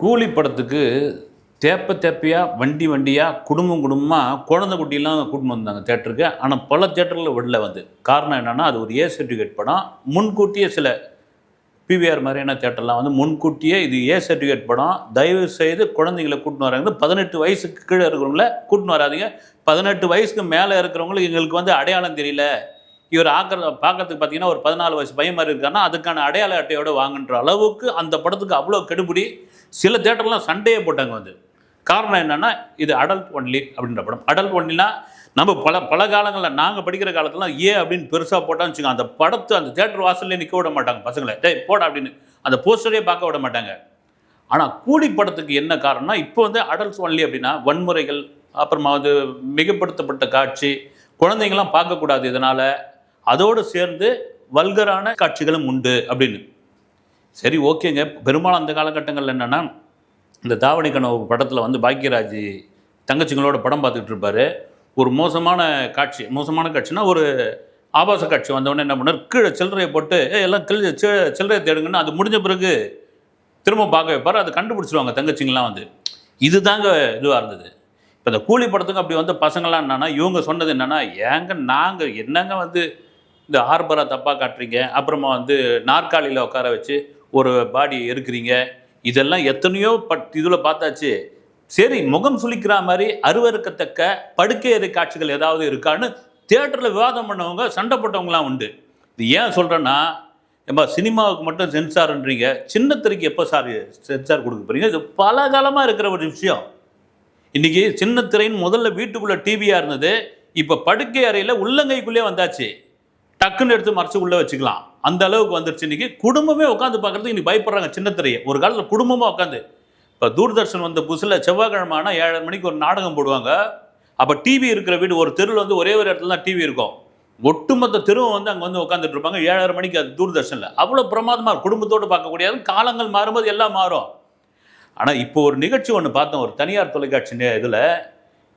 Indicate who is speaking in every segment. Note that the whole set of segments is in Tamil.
Speaker 1: கூலி படத்துக்கு தேப்ப தேப்பையாக வண்டி வண்டியாக குடும்பம் குடும்பமாக குழந்தை குட்டிலாம் கூட்டின்னு வந்தாங்க தேட்டருக்கு. ஆனால் பல தேட்டரில் வெளில வந்து. காரணம் என்னென்னா அது ஒரு ஏ சர்டிஃபிகேட் படம். முன்கூட்டியே சில பிவிஆர் மாதிரியான தேட்டர்லாம் வந்து முன்கூட்டியே இது ஏ சர்டிஃபிகேட் படம். தயவு செய்து குழந்தைங்களை கூட்டின்னு வராங்க. பதினெட்டு வயசுக்கு கீழே இருக்கிறவங்கள கூட்டின்னு வராதீங்க. பதினெட்டு வயசுக்கு மேலே இருக்கிறவங்களுக்கு எங்களுக்கு வந்து அடையாளம் தெரியல. இவர் ஆக்கிற பார்க்கறதுக்கு பார்த்தீங்கன்னா ஒரு பதினாலு வயசு பையன் மாதிரி இருக்காருன்னா அதுக்கான அடையாள அட்டையோடு வாங்குன்ற அளவுக்கு அந்த படத்துக்கு அவ்வளோ கெடுபிடி. சில தேட்டர்லாம் சண்டையே போட்டாங்க வந்து. காரணம் என்னென்னா இது அடல்ட் ஒன்லி அப்படின்ற படம். அடல்ட் ஒன்லினா நம்ம பல பல காலங்களில் நாங்கள் படிக்கிற காலத்துலாம் ஏ அப்படின்னு பெருசாக போட்டான்னு வச்சுக்கோங்க அந்த படத்தை அந்த தேட்டர் வாசல்லே நிற்க விட மாட்டாங்க பசங்களை. டேய் போட அப்படின்னு. அந்த போஸ்டரே பார்க்க விட மாட்டாங்க. ஆனால் கூலி படத்துக்கு என்ன காரணம்னா இப்போ வந்து அடல்ட்ஸ் ஒன்லி அப்படின்னா வன்முறைகள் அப்புறமா வந்து மிகப்படுத்தப்பட்ட காட்சி குழந்தைங்களாம் பார்க்கக்கூடாது இதனால். அதோடு சேர்ந்து வல்கரான காட்சிகளும் உண்டு அப்படின்னு. சரி ஓகேங்க. பெரும்பாலும் அந்த காலகட்டங்களில் என்னென்னா இந்த தாவணி கனவு படத்தில் வந்து பாக்யராஜ் தங்கச்சிங்களோட படம் பார்த்துக்கிட்டு இருப்பாரு. ஒரு மோசமான காட்சி மோசமான காட்சினா ஒரு ஆபாச காட்சி வந்தவொடனே என்ன பண்ணார்? கீழே சில்லறையை போட்டு எல்லாம் கிழ சில்லறையை தேடுங்கன்னு அது முடிஞ்ச பிறகு திரும்ப பார்க்க வைப்பார். அதை கண்டுபிடிச்சிருவாங்க தங்கச்சிங்கெலாம் வந்து. இதுதாங்க இதுவாக இருந்தது. இப்போ இந்த கூலி படத்துக்கு அப்படி வந்து பசங்களாம் என்னன்னா இவங்க சொன்னது என்னென்னா ஏங்க நாங்கள் என்னங்க வந்து இந்த ஹார்பரா தப்பாக காட்டுறீங்க. அப்புறமா வந்து நாற்காலியில் உட்கார வச்சு ஒரு பாடி இருக்கிறீங்க இதெல்லாம் எத்தனையோ பட் இதில் பார்த்தாச்சு. சரி முகம் சுளிக்கிற மாதிரி அருவறுக்கத்தக்க படுக்கையறை காட்சிகள் ஏதாவது இருக்கான்னு தியேட்டரில் விவாதம் பண்ணவங்க சண்டை போட்டவங்களாம் உண்டு. இது ஏன் சொல்கிறேன்னா ஏம்பா சினிமாவுக்கு மட்டும் சென்சார்ன்றீங்க. சின்ன திரைக்கு எப்போ சார் சென்சார் கொடுக்க போறீங்க? இது பல காலமாக இருக்கிற ஒரு விஷயம். இன்னைக்கு சின்ன திரையின் முதல்ல வீட்டுக்குள்ளே டிவியாக இருந்தது. இப்போ படுக்கை அறையில் உள்ளங்கைக்குள்ளே வந்தாச்சு. டக்குன்னு எடுத்து மறைச்சு உள்ளே வச்சுக்கலாம். அந்த அளவுக்கு வந்துருச்சு இன்னைக்கு. குடும்பமே உட்காந்து பார்க்கறதுக்கு இன்னைக்கு பயப்படுறாங்க சின்ன திரையை ஒரு காலத்தில் குடும்பமாக உட்காந்து இப்போ தூர்தர்ஷன் வந்த புதுசில் செவ்வாய்க்கிழமை ஆனால் ஏழரை மணிக்கு ஒரு நாடகம் போடுவாங்க. அப்போ டிவி இருக்கிற வீடு ஒரு தெருவில் வந்து ஒரே ஒரு இடத்துல தான் டிவி இருக்கும். ஒட்டுமொத்த தெருவும் வந்து அங்கே வந்து உட்காந்துட்டு இருப்பாங்க. ஏழரை மணிக்கு அது தூர்தர்ஷனில். அவ்வளோ பிரமாதமாக குடும்பத்தோடு பார்க்கக்கூடியது காலங்கள் மாறும்போது எல்லாம் மாறும். ஆனால் இப்போ ஒரு நிகழ்ச்சி ஒன்று பார்த்தோம். ஒரு தனியார் தொலைக்காட்சி இதில்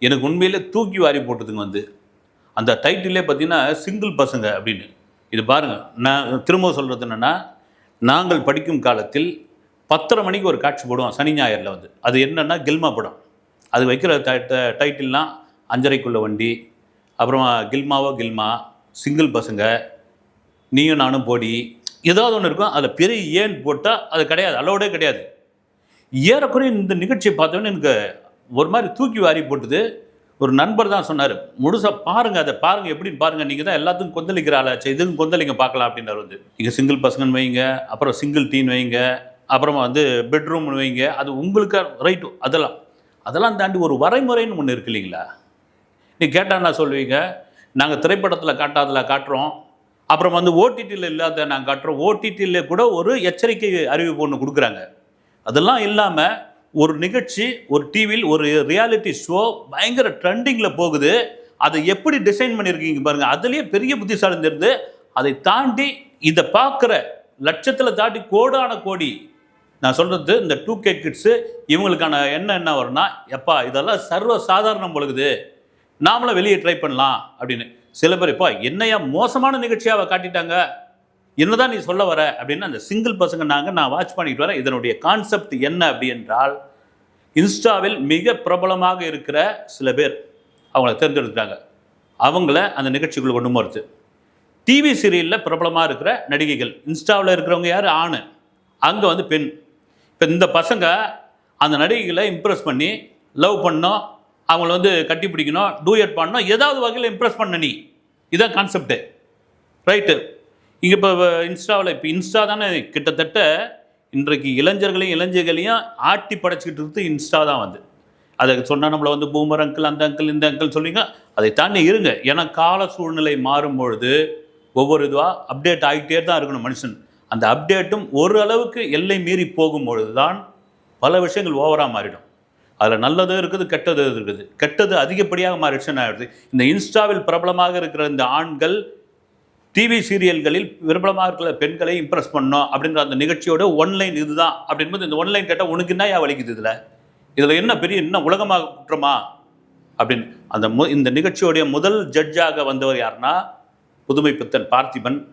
Speaker 1: எனக்கு உண்மையிலே தூக்கி வாரி போட்டதுங்க வந்து. அந்த டைட்டிலே பார்த்தீங்கன்னா சிங்கிள் பசங்க அப்படின்னு. இது பாருங்கள் நான் திரும்ப சொல்கிறது என்னென்னா நாங்கள் படிக்கும் காலத்தில் பத்தரை மணிக்கு ஒரு காட்சி போடுவோம் சனி ஞாயிறில் வந்து. அது என்னென்னா கில்மா படம். அது வைக்கிற டைட்டில்லாம் அஞ்சரைக்குள்ள வண்டி அப்புறமா கில்மாவோ கில்மா சிங்கிள் பசங்க நீயும் நானும் போடி ஏதாவது ஒன்று இருக்கும். அதில் பெரிய ஏன் போட்டால் அது கிடையாது அளவோடே கிடையாது. ஏறக்குறைய இந்த நிகழ்ச்சியை பார்த்தோன்னே எனக்கு ஒரு மாதிரி தூக்கி வாரி போட்டுது. ஒரு நண்பர் தான் சொன்னார் முழுசாக பாருங்க அதை பாருங்க எப்படின்னு பாருங்க. நீங்கள் தான் எல்லாத்துக்கும் கொந்தளிக்கிற ஆளாச்சு இதுக்கும் கொந்தளிங்க பார்க்கலாம் அப்படின்னாரு வந்து. நீங்கள் சிங்கிள் பசங்கன்னு வைங்க அப்புறம் சிங்கிள் டீன் வைங்க அப்புறமா வந்து பெட்ரூம்னு வைங்க அது உங்களுக்கு ரைட்டு அதெல்லாம். அதெல்லாம் தாண்டி ஒரு வரைமுறைன்னு ஒன்று இருக்கு இல்லைங்களா? நீ கேட்டால் சொல்லுவீங்க நாங்கள் திரைப்படத்தில் காட்டாதில் காட்டுறோம். அப்புறம் வந்து ஓடிடியில் இல்லாத நாங்கள் காட்டுறோம். ஓடிடியில் கூட ஒரு எச்சரிக்கை அறிவிப்பு ஒன்று கொடுக்குறாங்க. அதெல்லாம் இல்லாமல் ஒரு நிகழ்ச்சி ஒரு டிவியில் ஒரு ரியாலிட்டி ஷோ பயங்கர ட்ரெண்டிங்கில் போகுது. அதை எப்படி டிசைன் பண்ணியிருக்கீங்க பாருங்கள் அதுலேயே பெரிய புத்திசாலிந்திருந்து இருந்து அதை தாண்டி இதை பார்க்குற லட்சத்தில் தாண்டி கோடான கோடி நான் சொல்கிறது இந்த டூ கே கிட்ஸு இவங்களுக்கான என்ன என்ன வரும்னா எப்பா இதெல்லாம் சர்வ சாதாரணம் பொழுது நாமளும் வெளியே ட்ரை பண்ணலாம் அப்படின்னு. சில பேர் இப்போ என்னையா மோசமான நிகழ்ச்சியாவை காட்டிட்டாங்க? என்னதான் நீ சொல்ல வர அப்படின்னு அந்த சிங்கிள் பசங்க நாங்கள் நான் வாட்ச் பண்ணிட்டு வரேன். இதனுடைய கான்செப்ட் என்ன அப்படி என்றால் இன்ஸ்டாவில் மிக பிரபலமாக இருக்கிற சில பேர் அவங்கள தேர்ந்தெடுத்துட்டாங்க. அவங்கள அந்த நிகழ்ச்சிக்குள்ள கொண்டு போகிறது டிவி சீரியலில் பிரபலமாக இருக்கிற நடிகைகள். இன்ஸ்டாவில் இருக்கிறவங்க யார்? ஆண். அங்கே வந்து பெண். இப்போ இந்த பசங்க அந்த நடிகைகளை இம்ப்ரெஸ் பண்ணி லவ் பண்ணோம். அவங்கள வந்து கட்டி பிடிக்கணும் டூயட் பண்ணணும் ஏதாவது வகையில் இம்ப்ரெஸ் பண்ண நீ. இதான் கான்செப்ட்டு ரைட்டு இங்கே இப்போ இன்ஸ்டாவில் இப்போ இன்ஸ்டா தானே கிட்டத்தட்ட இன்றைக்கு இளைஞர்களையும் இளைஞர்களையும் ஆட்டி படைச்சிக்கிட்டு இருக்குது இன்ஸ்டா தான் வந்து அதை சொன்னால் நம்மளை வந்து பூமர் அங்கிள் அந்த அங்கிள் இந்த அங்கிள் சொல்லிங்க அதை தாண்டி இருங்க. ஏன்னா கால சூழ்நிலை மாறும் பொழுது ஒவ்வொரு இதுவாக அப்டேட் ஆகிட்டே தான் இருக்கணும் மனுஷன். அந்த அப்டேட்டும் ஒரு அளவுக்கு எல்லை மீறி போகும்பொழுது தான் பல விஷயங்கள் ஓவராக மாறிடும். அதில் நல்லதும் இருக்குது கெட்டதும் இருக்குது. கெட்டது அதிகப்படியாக மாறிடுச்சுன்னு ஆகிடுது இந்த இன்ஸ்டாவில் பிரபலமாக இருக்கிற இந்த ஆண்கள் டிவி சீரியல்களில் பிரபலமாக இருக்கிற பெண்களை இம்ப்ரெஸ் பண்ணோம் அப்படின்ற அந்த நிகழ்ச்சியோட ஒன்லைன் இதுதான் அப்படின்போது இந்த ஒன்லைன் கேட்டால் உனக்கு என்ன ஏன் வலிக்குது இதில்? இதில் என்ன பெரிய என்ன உலகமாக குற்றமா? அப்படின்னு. அந்த மு இந்த நிகழ்ச்சியோடைய முதல் ஜட்ஜாக வந்தவர் யாருன்னா புதுமை பித்தன் பார்த்திபன்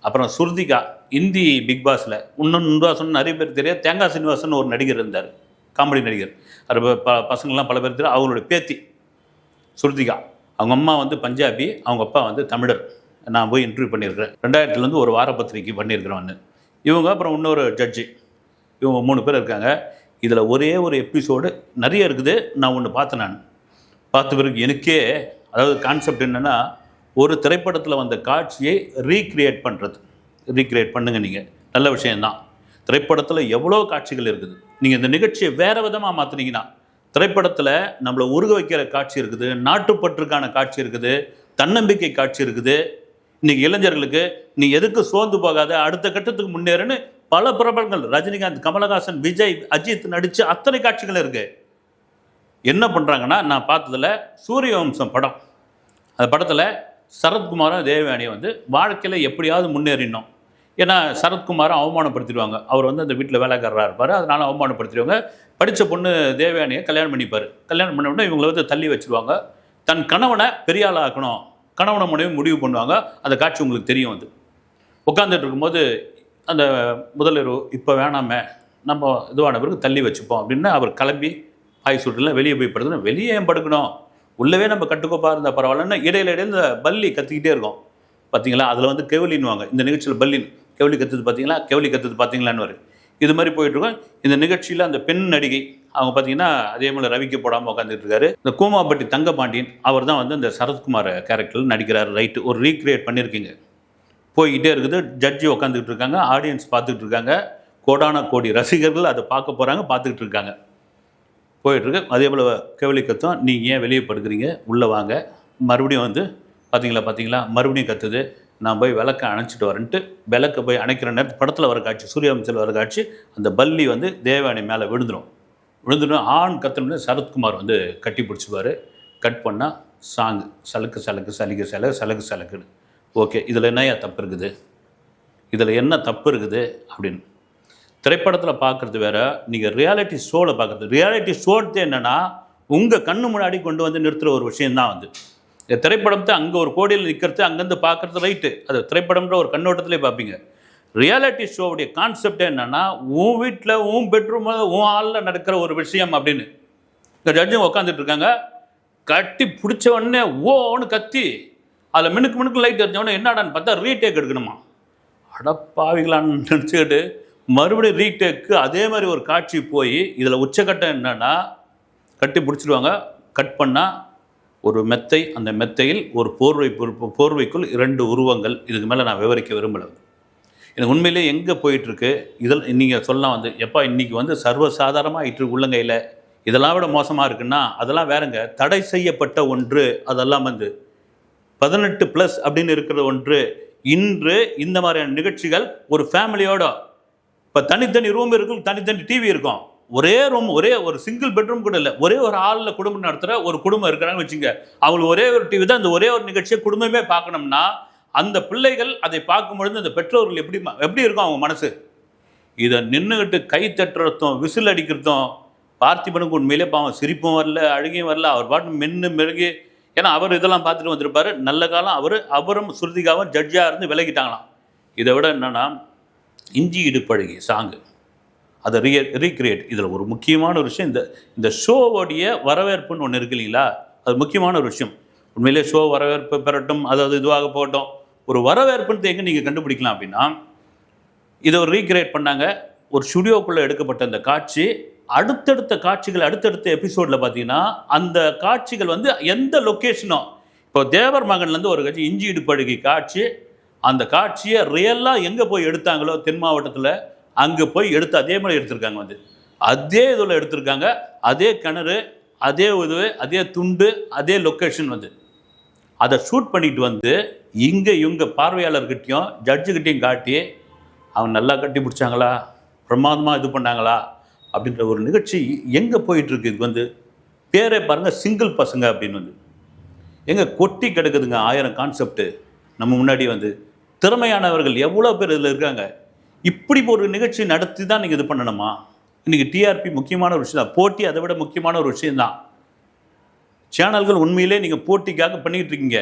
Speaker 1: அப்புறம் சுருதிகா இந்தி பிக் பாஸில் இன்னும் சொன்ன நிறைய பேர் தெரியாது. தேங்காய் சீனிவாசன் ஒரு நடிகர் இருந்தார் காமெடி நடிகர். அது ப- பசங்கள்லாம் பல பேர் தெரியும். அவங்களுடைய பேத்தி ஸ்ருதிகா. அவங்க அம்மா வந்து பஞ்சாபி அவங்க அப்பா வந்து தமிழர். நான் போய் இன்டர்வியூ பண்ணியிருக்கிறேன். ரெண்டாயிரத்துலேருந்து ஒரு வார பத்திரிக்கை பண்ணியிருக்கிறேன் இவங்க அப்புறம் இன்னொரு ஜட்ஜி இவங்க மூணு பேர் இருக்காங்க. இதில் ஒரே ஒரு எபிசோடு நிறைய இருக்குது. நான் ஒன்று பார்த்தேன் நான். பார்த்த பிறகு எனக்கே அதாவது கான்செப்ட் என்னென்னா ஒரு திரைப்படத்தில் வந்த காட்சியை ரீக்ரியேட் பண்ணுறது ரீக்ரியேட் பண்ணுங்கள் நீங்கள் நல்ல விஷயந்தான் திரைப்படத்தில் எவ்வளோ காட்சிகள் இருக்குது. நீங்கள் இந்த நிகழ்ச்சியை வேறு விதமாக மாற்றினீங்கன்னா திரைப்படத்தில் நம்மளை உருக வைக்கிற காட்சி இருக்குது நாட்டுப்பற்றுக்கான காட்சி இருக்குது தன்னம்பிக்கை காட்சி இருக்குது இன்னைக்கு இளைஞர்களுக்கு நீ எதுக்கு சோர்ந்து போகாத அடுத்த கட்டத்துக்கு முன்னேறுன்னு பல பிரபலங்கள் ரஜினிகாந்த் கமலஹாசன் விஜய் அஜித் நடித்து அத்தனை காட்சிகள் இருக்குது என்ன பண்ணுறாங்கன்னா நான் பார்த்ததில் சூரியவம்சம் படம். அந்த படத்தில் சரத்குமாரும் தேவயானியும் வந்து வாழ்க்கையில் எப்படியாவது முன்னேறினோம் ஏன்னா சரத்குமாரை அவமானப்படுத்திடுவாங்க. அவர் வந்து அந்த வீட்டில் வேலைக்காரராக இருப்பார். அதனால் அவமானப்படுத்திடுவாங்க. படித்த பொண்ணு தேவயானியை கல்யாணம் பண்ணிப்பார். கல்யாணம் பண்ண உடனே இவங்களை வந்து தள்ளி வச்சுருவாங்க. தன் கணவனை பெரிய ஆக்கணும் கணவனை முடிவு முடிவு பண்ணுவாங்க. அந்த காட்சி உங்களுக்கு தெரியும் வந்து உட்காந்துட்டு இருக்கும்போது அந்த முதல்வர் இப்போ வேணாமே நம்ம இதுவான பிறகு தள்ளி வச்சுப்போம். அப்படின்னு அவர் கிளம்பி ஆய் சுற்றுல வெளியே போய் படுக்கணும். வெளியே ஏன் படுக்கணும்? உள்ளவே நம்ம கட்டுக்கோப்பாக இருந்தால் பரவாயில்லன்னா இடையில இடையில இந்த பல்லி கத்திக்கிட்டே இருக்கும். பார்த்தீங்களா அதில் வந்து கெவலின்னுவாங்க. இந்த நிகழ்ச்சியில் பல்லின் கெவலி கத்துது பார்த்தீங்களா கெவலி கத்துது பார்த்தீங்களான்னு வரும் இது மாதிரி போயிட்டுருக்கோம் இந்த நிகழ்ச்சியில் அந்த பெண் நடிகை அவங்க பார்த்தீங்கன்னா அதே மாதிரி ரவிக்கு போடாமல் உட்காந்துட்டு இருக்காரு இந்த கூமாப்பட்டி தங்கபாண்டியன் அவர் தான் வந்து இந்த சரத்குமார் கேரக்டரில் நடிக்கிறார். ரைட்டு ஒரு ரீக்ரியேட் பண்ணியிருக்கீங்க போய்கிட்டே இருக்குது. ஜட்ஜி உட்காந்துக்கிட்டு இருக்காங்க ஆடியன்ஸ் பார்த்துக்கிட்டு இருக்காங்க கோடான கோடி ரசிகர்கள் அதை பார்க்க போகிறாங்க பார்த்துக்கிட்டு இருக்காங்க போயிட்டுருக்கு. அதே போல் கேவலி கத்தும். நீங்கள் ஏன் வெளியே படுக்கிறீங்க? உள்ளே வாங்க. மறுபடியும் வந்து பார்த்தீங்களா பார்த்தீங்களா மறுபடியும் கத்துது. நான் போய் விளக்க அணைச்சிட்டு வரேன்ட்டு விளக்க போய் அணைக்கிற நேரத்து படத்தில் வர காட்சி சூரியவம்சில் வர காட்சி அந்த பல்லி வந்து தேவானி மேலே விழுந்துடும் விழுந்துடும் ஆண் கத்தனோடனே சரத்குமார் வந்து கட்டி பிடிச்சிப்பார். கட் பண்ணால் சாங்கு சலுக்கு சலுக்கு சலிக்கு சல சலுக்கு சலுக்குன்னு. ஓகே இதில் என்னையா தப்பு இருக்குது? இதில் என்ன தப்பு இருக்குது? அப்படின்னு. திரைப்படத்தில் பார்க்குறது வேற நீங்கள் ரியாலிட்டி ஷோவில் பார்க்குறது ரியாலிட்டி ஷோட்டு என்னென்னா உங்கள் கண்ணு முன்னாடி கொண்டு வந்து நிறுத்துகிற ஒரு விஷயந்தான் வந்து இந்த திரைப்படத்தை அங்கே ஒரு கோடியில் நிற்கிறது அங்கேருந்து பார்க்குறது ரைட்டு அது திரைப்படம்ன்ற ஒரு கண்ணோட்டத்திலே பார்ப்பீங்க ரியாலிட்டி ஷோவுடைய கான்செப்ட் என்னென்னா உன் வீட்டில் உன் பெட்ரூமில் உன் ஹாலில் நடக்கிற ஒரு விஷயம் அப்படின்னு. இந்த ஜட்ஜும் உட்காந்துட்டு இருக்காங்க. கட்டி பிடிச்ச உடனே ஓன்னு கத்தி அதில் மினுக்கு மினுக்கு லைட் எரிஞ்ச என்னடான்னு பார்த்தா ரீடேக் எடுக்கணுமா? அடப்பாவிகளான்னு நினச்சிக்கிட்டு மறுபடியும் ரீடேக்கு அதே மாதிரி ஒரு காட்சி போய் இதில் உச்சக்கட்டம் என்னன்னா கட்டி பிடிச்சிடுவாங்க. கட் பண்ணால் ஒரு மெத்தை அந்த மெத்தையில் ஒரு போர்வை போர்வைக்குள் இரண்டு உருவங்கள். இதுக்கு மேலே நான் விவரிக்க விரும்பலை. எனக்கு உண்மையிலே எங்கே போயிட்டுருக்கு? இதில் நீங்கள் சொல்லலாம் வந்து எப்பா இன்றைக்கி வந்து சர்வசாதாரணமாக ஆயிட்டு உள்ளங்கையில். இதெல்லாம் விட மோசமாக இருக்குன்னா அதெல்லாம் வேறுங்க. தடை செய்யப்பட்ட ஒன்று அதெல்லாம் வந்து பதினெட்டு ப்ளஸ் அப்படின்னு இருக்கிற ஒன்று இன்று இந்த மாதிரியான நிகழ்ச்சிகள் ஒரு ஃபேமிலியோட இப்போ தனித்தனி ரூம் இருக்கும் தனித்தனி டிவி இருக்கும். ஒரே ரூம் ஒரே ஒரு சிங்கிள் பெட்ரூம் கூட இல்லை. ஒரே ஒரு ஹாலில் குடும்பம் நடத்துகிற ஒரு குடும்பம் இருக்கிறாங்கன்னு வச்சுங்க அவங்களுக்கு ஒரே ஒரு டிவி தான். அந்த ஒரே ஒரு நிகழ்ச்சியை குடும்பமே பார்க்கணும்னா அந்த பிள்ளைகள் அதை பார்க்கும் பொழுது அந்த பெற்றோர்கள் எப்படி எப்படி இருக்கும் அவங்க மனசு? இதை நின்றுக்கிட்டு கை தட்டுறதும் விசில் அடிக்கிறதும் பார்த்திபனுக்கு உண்மையிலே பாவம் சிரிப்பும் வரல அழுகையும் வரல அவர் பாட்டு மென்று மெருகி ஏன்னா அவர் இதெல்லாம் பார்த்துட்டு வந்திருப்பாரு. நல்ல காலம் அவர் அவரும் ஸ்ருதிகாவும் ஜட்ஜாக இருந்து விலகிட்டாங்களாம். இதை விட என்னென்னா இஞ்சி இடுப்பழகி சாங்கு அதை ரீ ரீக்ரியேட் இதில் ஒரு முக்கியமான ஒரு விஷயம் இந்த இந்த ஷோவோடைய வரவேற்புன்னு ஒன்று இருக்கு இல்லைங்களா? அது முக்கியமான ஒரு விஷயம். உண்மையிலே ஷோ வரவேற்பு பெறட்டும் அதாவது இதுவாக போகட்டும். ஒரு வரவேற்புன்னு எங்கே நீங்கள் கண்டுபிடிக்கலாம் அப்படின்னா இதை ஒரு ரீக்ரியேட் பண்ணாங்க. ஒரு ஸ்டுடியோக்குள்ளே எடுக்கப்பட்ட அந்த காட்சி அடுத்தடுத்த காட்சிகள் அடுத்தடுத்த எபிசோடில் பார்த்தீங்கன்னா அந்த காட்சிகள் வந்து எந்த லொக்கேஷனோ இப்போ தேவர் மகன்லேருந்து ஒரு காட்சி இஞ்சி இடுப்படுகை காட்சி அந்த காட்சியை ரியலாக எங்கே போய் எடுத்தாங்களோ தென் மாவட்டத்தில் அங்கே போய் எடுத்து அதே மாதிரி எடுத்திருக்காங்க வந்து. அதே இதில் எடுத்திருக்காங்க அதே கிணறு அதே இது அதே துண்டு அதே லொக்கேஷன் வந்து. அதை ஷூட் பண்ணிட்டு வந்து இங்கே இவங்க பார்வையாளர்கிட்டையும் ஜட்ஜுக்கிட்டையும் காட்டி அவங்க நல்லா கட்டி பிடிச்சாங்களா? பிரமாதமாக இது பண்ணாங்களா? அப்படின்ற ஒரு நிகழ்ச்சி எங்கே போயிட்டுருக்கு இது வந்து பேரே பாருங்கள் சிங்கிள் பசங்க அப்படின்னு வந்து. எங்கே கொட்டி கிடக்குதுங்க ஆயிரம் கான்செப்ட்டு நம்ம முன்னாடி வந்து திறமையானவர்கள் எவ்வளோ பேர் இதில் இருக்காங்க? இப்படி ஒரு நிகழ்ச்சி நடத்தி தான் நீங்கள் இது பண்ணணுமா? இன்றைக்கி டிஆர்பி முக்கியமான ஒரு விஷயம் தான். போட்டி அதை விட முக்கியமான ஒரு விஷயம்தான். சேனல்கள் உண்மையிலே நீங்கள் போட்டிக்காக பண்ணிக்கிட்டு இருக்கீங்க.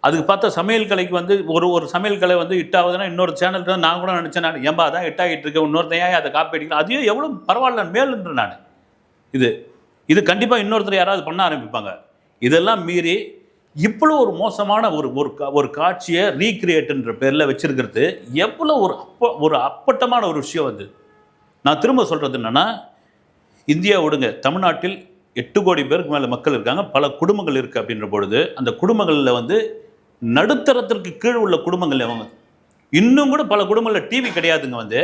Speaker 1: அதுக்கு பார்த்தா சமையல் கலைக்கு வந்து ஒரு ஒரு சமையல் கலை வந்து ஹிட் ஆகுதுன்னா இன்னொரு சேனல் நான் கூட நினச்சேன் நான். ஏன்பா தான் ஹிட் ஆகிட்டு இருக்கேன் இன்னொருத்தையா அதை காப்பி அடிக்கலாம் அதையும் எவ்வளோ பரவாயில்ல மேலுன்ற நான். இது இது கண்டிப்பாக இன்னொருத்தர் யாராவது பண்ண ஆரம்பிப்பாங்க. இதெல்லாம் மீறி இவ்வளோ ஒரு மோசமான ஒரு ஒரு கா- ஒரு காட்சியை ரீக்ரியேட்டுன்ற பேரில் வச்சுருக்கிறது. எவ்வளோ ஒரு அப்ப ஒரு அப்பட்டமான ஒரு விஷயம் வந்து நான் திரும்ப சொல்கிறது என்னென்னா இந்தியா விடுங்க தமிழ்நாட்டில் எட்டு கோடி பேருக்கு மேலே மக்கள் இருக்காங்க. பல குடும்பங்கள் இருக்குது அப்படின்ற பொழுது அந்த குடும்பங்களில் வந்து நடுத்தரத்திற்கு கீழ் உள்ள குடும்பங்கள் அவங்க இன்னும் கூட பல குடும்பங்களில் டிவி கிடையாதுங்க வந்து.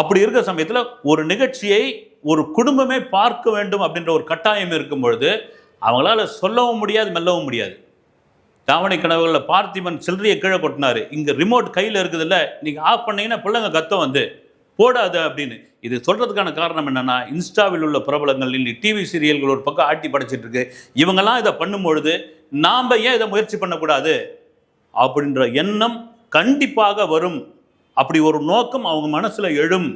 Speaker 1: அப்படி இருக்கிற சமயத்தில் ஒரு நிகழ்ச்சியை ஒரு குடும்பமே பார்க்க வேண்டும் அப்படின்ற ஒரு கட்டாயம் இருக்கும் பொழுது அவங்களால சொல்லவும் முடியாது மெல்லவும் முடியாது. தாவணி கனவுகளில் பார்த்திபன் சில்லறையை கீழே கொட்டினார். இங்கே ரிமோட் கையில் இருக்குதுல்ல நீங்கள் ஆஃப் பண்ணீங்கன்னா பிள்ளைங்க கத்தம் வந்து. போடாது அப்படின்னு. இது சொல்கிறதுக்கான காரணம் என்னென்னா இன்ஸ்டாவில் உள்ள பிரபலங்கள் இன்னைக்கு டிவி சீரியல்கள் ஒரு பக்கம் ஆட்டி படைச்சிட்டு இருக்கு. இவங்கெல்லாம் இதை பண்ணும்பொழுது நாம் ஏன் இதை முயற்சி பண்ணக்கூடாது? அப்படின்ற எண்ணம் கண்டிப்பாக வரும். அப்படி ஒரு நோக்கம் அவங்க மனசில் எழும்.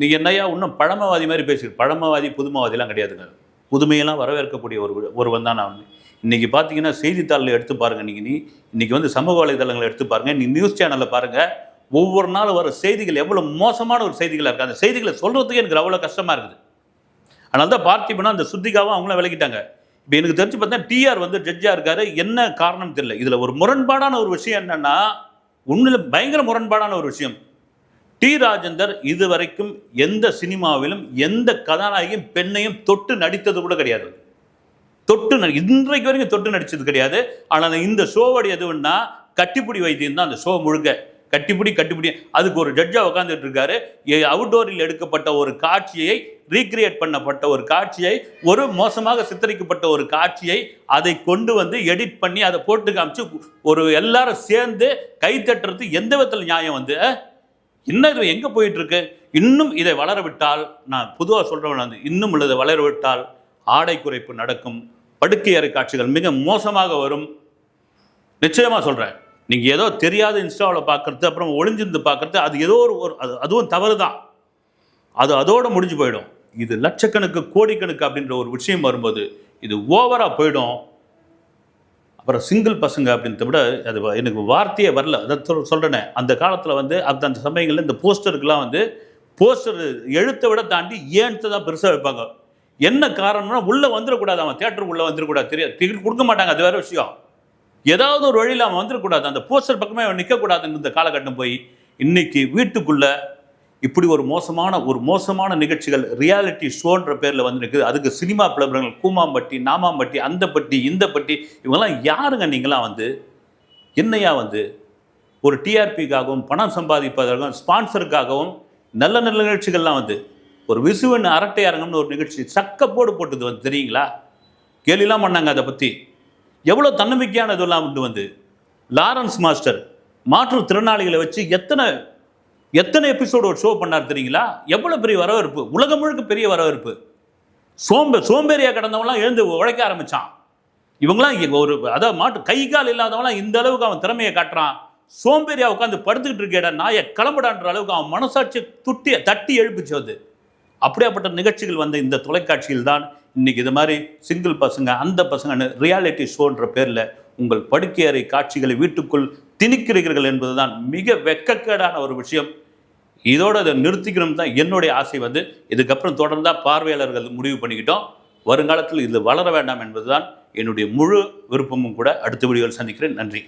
Speaker 1: நீ என்னையா இன்னும் பழமவாதி மாதிரி பேசிடு பழமவாதி புதுமவாதிலாம் கிடையாதுங்க. புதுமையெல்லாம் வரவேற்கக்கூடிய ஒரு ஒருவன் தான் நான். இன்றைக்கி பார்த்தீங்கன்னா செய்தித்தாளில் எடுத்து பாருங்கள் நீங்கள் நீ இன்றைக்கி வந்து சமூக வலைதளங்களை எடுத்து பாருங்கள் நீ நியூஸ் சேனலில் பாருங்கள் ஒவ்வொரு நாளும் வர செய்திகள் எவ்வளோ மோசமான ஒரு செய்திகளாக இருக்குது அந்த செய்திகளை சொல்கிறதுக்கே எனக்கு அவ்வளோ கஷ்டமாக இருக்குது. அதனால தான் பார்த்திபனா அந்த சுத்திகாவும் அவங்களும் விலகிட்டாங்க இப்போ எனக்கு தெரிஞ்சு பார்த்தா டிஆர் வந்து ஜட்ஜாக இருக்காரு. என்ன காரணம் தெரியல. இதில் ஒரு முரண்பாடான ஒரு விஷயம் என்னென்னா உண்மையில் பயங்கர முரண்பாடான ஒரு விஷயம். டி ராஜேந்தர் இதுவரைக்கும் எந்த சினிமாவிலும் எந்த கதாநாயகியும் பெண்ணையும் தொட்டு நடித்தது கூட கிடையாது. தொட்டு நடி இன்றைக்கு வரைக்கும் தொட்டு நடித்தது கிடையாது. ஆனால் இந்த ஷோவோட எதுவுன்னா கட்டிப்பிடி வைத்தியம் தான் அந்த ஷோ முழுக்க. கட்டிப்பிடி கட்டிப்பிடி. அதுக்கு ஒரு ஜட்ஜா உட்காந்துட்டு இருக்காரு அவுட்டோரில் எடுக்கப்பட்ட ஒரு காட்சியை ரீக்ரியேட் பண்ணப்பட்ட ஒரு காட்சியை ஒரு மோசமாக சித்தரிக்கப்பட்ட ஒரு காட்சியை அதை கொண்டு வந்து எடிட் பண்ணி அதை போட்டு காமிச்சு ஒரு எல்லாரும் சேர்ந்து கைத்தட்டுறது எந்த விதத்தில் நியாயம் வந்து? இன்னும் இது எங்கே போயிட்டு இருக்கு இன்னும் இதை வளர விட்டால் நான் பொதுவாக சொல்கிறவன் வந்து இன்னும் உள்ளதை வளர விட்டால் ஆடை குறைப்பு நடக்கும். படுக்கை அறை காட்சிகள் மிக மோசமாக வரும். நிச்சயமாக சொல்கிறேன் நீங்கள் ஏதோ தெரியாத இன்ஸ்டாவில் பார்க்குறது அப்புறம் ஒளிஞ்சிருந்து பார்க்குறது அது ஏதோ ஒரு ஒரு அது அதுவும் தவறு தான் அது அதோடு முடிஞ்சு போயிடும். இது லட்சக்கணக்கு கோடிக்கணக்கு அப்படின்ற ஒரு விஷயம் வரும்போது இது ஓவராக போயிடும். அப்புறம் சிங்கிள் பசங்க அப்படின்றத விட அது எனக்கு வார்த்தையே வரல. அதை சொல் சொல்கிறேனே அந்த காலத்தில் வந்து அந்த அந்த சமயங்களில் இந்த போஸ்டருக்கெலாம் வந்து போஸ்டர் எழுத்தை விட தாண்டி ஏன்ட்டு தான் பெருசாக வைப்பாங்க. என்ன காரணம்னா உள்ளே வந்துடக்கூடாது. அவன் தேட்டருக்கு உள்ளே வந்துடக்கூடாது. தெரியாது. கொடுக்க மாட்டாங்க. அது வேற விஷயம். ஏதாவது ஒரு வழியில் அவன் வந்துடக்கூடாது அந்த போஸ்டர் பக்கமே அவன் நிற்கக்கூடாதுன்னு இந்த காலகட்டம் போய் இன்னைக்கு வீட்டுக்குள்ள இப்படி ஒரு மோசமான ஒரு மோசமான நிகழ்ச்சிகள் ரியாலிட்டி ஷோன்ற பேரில் வந்து நிற்குது அதுக்கு சினிமா பிரபலங்கள் கூமாம்பட்டி நாமாம்பட்டி அந்த பட்டி இந்த பட்டி இவங்கெல்லாம் யாருங்க நீங்களாம் வந்து? என்னையா வந்து? ஒரு டிஆர்பிக்காகவும் பணம் சம்பாதிப்பதற்காகவும் ஸ்பான்சருக்காகவும் நல்ல நல்ல நிகழ்ச்சிகள்லாம் வந்து ஒரு விசுவன் அரட்டை அரங்கம்னு ஒரு நிகழ்ச்சி சக்கப்போடு போட்டது வந்து தெரியுங்களா? கேலிலாம் பண்ணாங்க அதை பற்றி எவ்வளோ தன்னம்பிக்கையான இதெல்லாம் கொண்டு வந்து லாரன்ஸ் மாஸ்டர் மாற்றுத்திறனாளிகளை வச்சு எத்தனை எத்தனை எபிசோடு ஒரு ஷோ பண்ணார் தெரியுங்களா? எவ்வளோ பெரிய வரவேற்பு? உலகம் முழுக்க பெரிய வரவேற்பு. சோம்பே சோம்பேறியாக கிடந்தவங்களாம் எழுந்து உழைக்க ஆரம்பித்தான் இவங்களாம் ஒரு அதாவது மாட்டு கை கால் இல்லாதவங்களாம் இந்த அளவுக்கு அவன் திறமையை காட்டுறான். சோம்பேறியா உட்காந்து படுத்துக்கிட்டு இருக்கேடா நாயை கிளம்புடான்ற அளவுக்கு அவன் மனசாட்சி துட்டி தட்டி எழுப்பிச்சு அது. அப்படியாப்பட்ட நிகழ்ச்சிகள் வந்த இந்த தொலைக்காட்சியில் தான் இன்னைக்கு இது மாதிரி சிங்கிள் பசங்க அந்த பசங்கன்னு ரியாலிட்டி ஷோன்ற பேரில் உங்கள் படுக்கை அறை காட்சிகளை வீட்டுக்குள் திணிக்கிறீர்கள் என்பதுதான் மிக வெக்கக்கேடான ஒரு விஷயம். இதோட அதை நிறுத்திக்கணும் தான் என்னுடைய ஆசை வந்து. இதுக்கப்புறம் தொடர்ந்தால் பார்வையாளர்கள் முடிவு பண்ணிக்கிட்டோம். வருங்காலத்தில் இது வளர வேண்டாம் என்பதுதான் என்னுடைய முழு விருப்பமும் கூட. அடுத்த வீடியோவில் சந்திக்கிறேன். நன்றி.